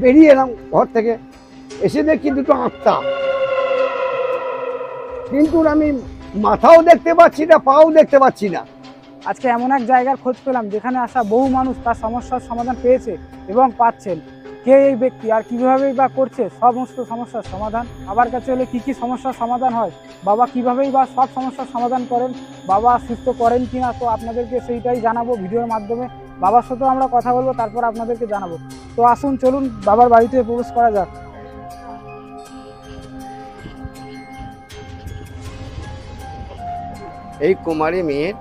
বেরিয়ে এলাম ঘর থেকে। এসে দেখি দুটো আত্মা। কিন্তু আমি মাথাও দেখতে পাচ্ছি না, পাও দেখতে পাচ্ছি না। আজকে এমন এক জায়গার খোঁজ পেলাম, যেখানে আসা বহু মানুষ তার সমস্যার সমাধান পেয়েছে এবং পাচ্ছেন। কে এই ব্যক্তি আর কিভাবেই বা করছে সমস্ত সমস্যার সমাধান? আবার কাছে হলে কি কি সমস্যার সমাধান হয়? বাবা কিভাবেই বা সব সমস্যার সমাধান করেন? বাবা সুস্থ করেন কি না তো আপনাদেরকে সেইটাই জানাব ভিডিওর মাধ্যমে। বাবার সাথেও আমরা কথা বলব, তারপর আপনাদেরকে জানাব। তো আসুন চলুন বাবার বাড়িতে প্রবেশ করা যাক। এই কুমারী মেয়ের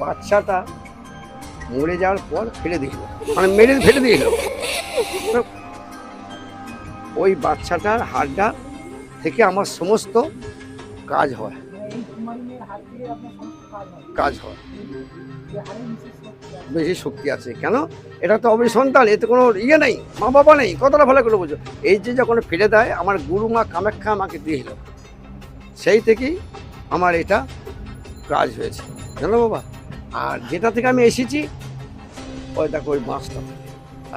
বাচ্চাটা মরে যাওয়ার পর ফেলে দিল। মানে মেরে ফেলে দিল তো ওই বাচ্চাটার হাড়টা থেকে আমার সমস্ত কাজ হয়। কাজ হয়। বেশি শক্তি আছে। কেন? এটা তো অবশ্যই সন্তান, এতে কোনো ইয়ে নেই মা বাবা নেই, কতটা ভালো করে বুঝো। এই যে যখন ফেলে দেয়, আমার গুরু মা কামাখ্যা আমাকে দিয়েছিল সেই থেকেই আমার এটা কাজ হয়েছে। জানো বাবা? আর যেটা থেকে আমি এসেছি, ওই দেখো, ওই মাছটা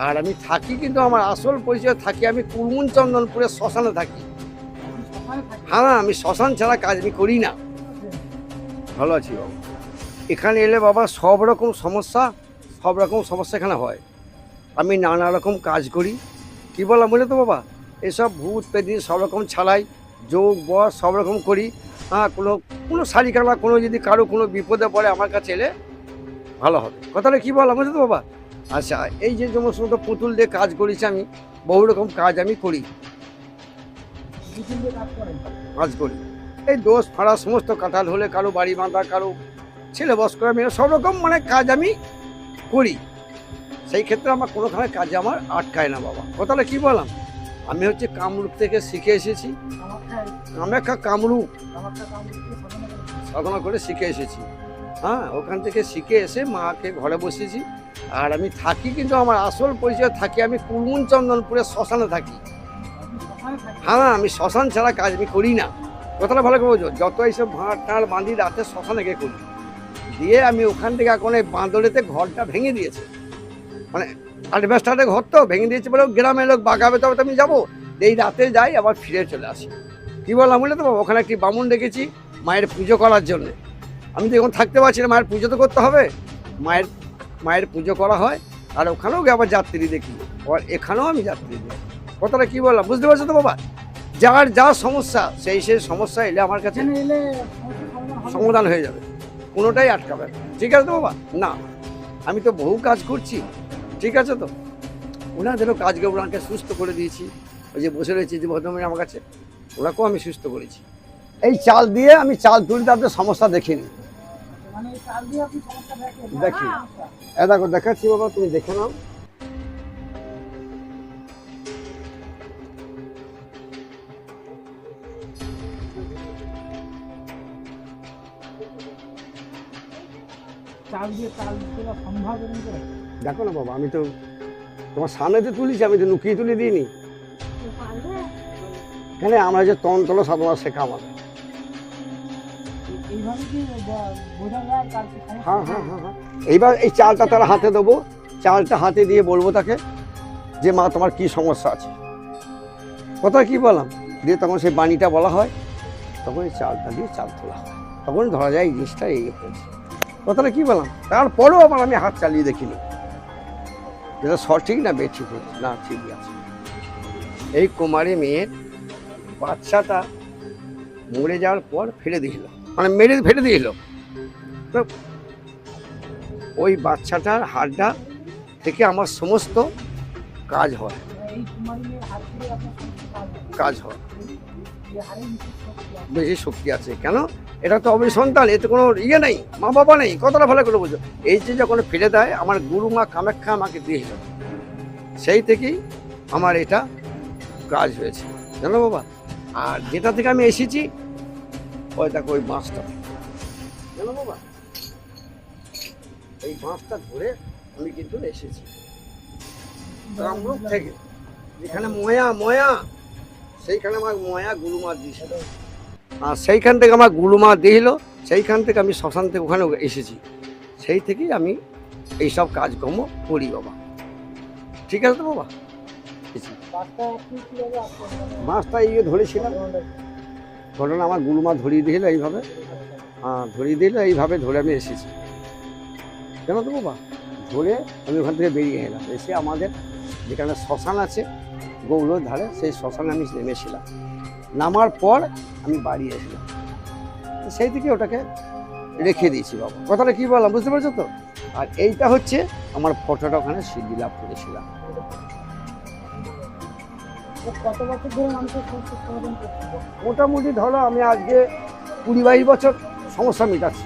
আর আমি থাকি কিন্তু, আমার আসল পরিচয় থাকি আমি কুরমুন চন্দনপুরে শ্মশানে থাকি। হ্যাঁ আমি শ্মশান ছাড়া কাজ আমি করি না। ভালো আছি বাবা। এখানে এলে বাবা সব রকম সমস্যা সব রকম সমস্যা এখানে হয়। আমি নানা রকম কাজ করি। কি বললাম বলে তো বাবা? এসব ভূত, পেদি, সব রকম ছাড়াই যোগ বস সব রকম করি। হ্যাঁ কোনো কোনো শাড়ি কালা কোনো যদি কারও কোনো বিপদে পড়ে আমার কাছে এলে ভালো হবে। কথাটা কী বললাম বুঝলে তো বাবা? আচ্ছা এই যে সমস্ত পুতুল দিয়ে কাজ করেছি আমি, বহু রকম কাজ আমি করি। কাজ করি। এই দোষ ফাড়া, সমস্ত কাঁঠাল হলে কারও বাড়ি বাঁধা, কারও ছেলে বস করা মেয়ে সব রকম মানে কাজ আমি করি, সেই ক্ষেত্রে আমার কোনোখানে কাজে আমার আটকায় না বাবা। কথাটা কি বললাম? আমি হচ্ছে কামরূপ থেকে শিখে এসেছি। কামাখ্যা কামরূপ সাধনা করে শিখে এসেছি। হ্যাঁ ওখান থেকে শিখে এসে মাকে ঘরে বসেছি আর আমি থাকি কিন্তু আমার আসল পরিচয় থাকি, আমি কুরমুন চন্দনপুরে শ্মশানে থাকি। হ্যাঁ আমি শ্মশান ছাড়া কাজ আমি করি না। কথাটা ভালো করে যত এইসব ভাঁড় টাঁড় বাঁধি রাতে শ্মশানে গিয়ে করি। দিয়ে আমি ওখান থেকে এখন এই বাঁদরেতে ঘরটা ভেঙে দিয়েছে। মানে আটবেস্টারে ঘর তো ভেঙে দিয়েছে বলে গ্রামের লোক বাগাবে তবে তো আমি যাব। এই রাতে যাই আবার ফিরে চলে আসি। কী বললাম বলে তো বাবা, ওখানে একটি বামুন রেখেছি মায়ের পুজো করার জন্যে। আমি তো এখন থাকতে পারছি না মায়ের পুজো তো করতে হবে। মায়ের মায়ের পুজো করা হয় আর ওখানেও গিয়ে আবার যাত্রী দেখি। আবার এখানেও আমি যাত্রী দেখি। কথাটা কী বললাম বুঝতে পারছ তো বাবা? যার যা সমস্যা সেই সেই সমস্যা এলে আমার কাছে। সমাধান হয়ে যাবে। কোনোটাই আটকাবে ঠিক আছে তো বাবা? না আমি তো বহু কাজ করছি। ঠিক আছে তো? ওনাদেরও কাজকে ওনাকে সুস্থ করে দিয়েছি। ওই যে বসে রয়েছে যে ভদ্রমহিলা আমার কাছে ওনাকেও আমি সুস্থ করেছি। এই চাল দিয়ে আমি চাল তুলি তাদের সমস্যা দেখিনি। মানে দেখি। এ দেখো দেখাচ্ছি বাবা তুমি দেখে নাও। চাল দিয়ে চাল তোলা সম্ভব করে? দেখো না বাবা আমি তো তোমার সামনে তো তুলিছি আমি তো লুকিয়ে তুলে দিইনি। এখানে আমরা যে তন্ত্র সাধনা শেখা আমাদের হ্যাঁ হ্যাঁ হ্যাঁ হ্যাঁ। এইবার এই চালটা তার হাতে দেবো। চালটা হাতে দিয়ে বলব তাকে যে মা তোমার কি সমস্যা আছে? কথা কি বললাম? দিয়ে তখন সেই বাণীটা বলা হয়। তখন এই চালটা দিয়ে চাল তোলা হয়। তখন ধরা যায় এই জিনিসটা এই হয়েছে। কথাটা কি বললাম? তারপরেও আবার আমি হাত চালিয়ে দেখিনি। যেটা সঠিক না বেঠিক হচ্ছে না ঠিকই আছে। এই কুমারী মেয়ের বাচ্চাটা মরে যাওয়ার পর ফেলে দিয়েছিল মানে মেরে ফেলে দিয়েছিল তো ওই বাচ্চাটার হাড়টা থেকে আমার সমস্ত কাজ হয়। কাজ হয়। বেশি শক্তি আছে। কেন? এটা তো অবশ্যই সন্তান, এতে কোনো ইয়ে নেই মা বাবা নেই, কতটা ভালো করে বুঝো। এই যে যখন ফিরে দেয় আমার গুরু মা কামাখ্যা আমাকে দিয়েছিল সেই থেকেই আমার এটা কাজ হয়েছে। জানো বাবা? আর যেটা থেকে আমি এসেছি, ওই দেখো, ওই বাঁশটা। জানো বাবা? এই বাঁশটা ধরে আমি কিন্তু এসেছি। থেকে। যেখানে ময়া ময়া সেইখানে আমার ময়া গুরুমা দিয়েছিল। আর সেইখান থেকে আমার গুরুমা দিয়েছিল, সেইখান থেকে আমি শ্মশান থেকে ওখানে এসেছি। সেই থেকেই আমি এইসব কাজকর্ম করি বাবা। ঠিক আছে তো বাবা? মাছটা এই ধরেছিলাম। ঘটনা আমার গুরুমা ধরিয়ে দিল এইভাবে। হ্যাঁ ধরিয়ে দিল এইভাবে ধরে আমি এসেছি। কেন তো বাবা? ধরে আমি ওখান থেকে বেরিয়ে এলাম। এসে আমাদের যেখানে শ্মশান আছে গৌড়ের ধারে সেই শ্মশানে আমি নেমেছিলাম। নামার পর আমি বাড়ি এসলাম তো সেই থেকে ওটাকে রেখে দিয়েছি বাবা। কথাটা কি বললাম বুঝতে পারছ তো? আর এইটা হচ্ছে আমার ফটোটা ওখানে সিদ্ধি লাভ করেছিলাম। মোটামুটি ধরো আমি আজকে কুড়ি বাইশ বছর সমস্যা মেটাচ্ছি।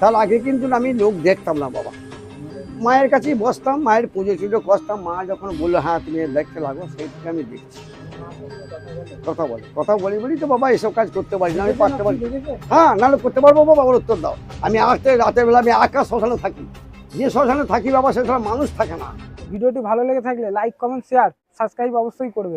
তার আগে কিন্তু আমি লোক দেখতাম না বাবা। মায়ের কাছেই বসতাম, মায়ের পুজো চুজো করতাম। মা যখন বলল হ্যাঁ তুমি দেখতে লাগো সেই থেকে আমি দেখছি। কথা বলে, কথা বলি বলি তো বাবা এসব কাজ করতে পারি না, আমি পারতে পারি হ্যাঁ নাহলে করতে পারব বাবা, ওর উত্তর দাও। আমি আসতে রাতের বেলা আমি একা শ্মশানে থাকি। যে শ্মশানে থাকি বাবা সেখানে মানুষ থাকে না। ভিডিওটি ভালো লেগে থাকলে লাইক, কমেন্ট শেয়ার সাবস্ক্রাইব অবশ্যই করবে।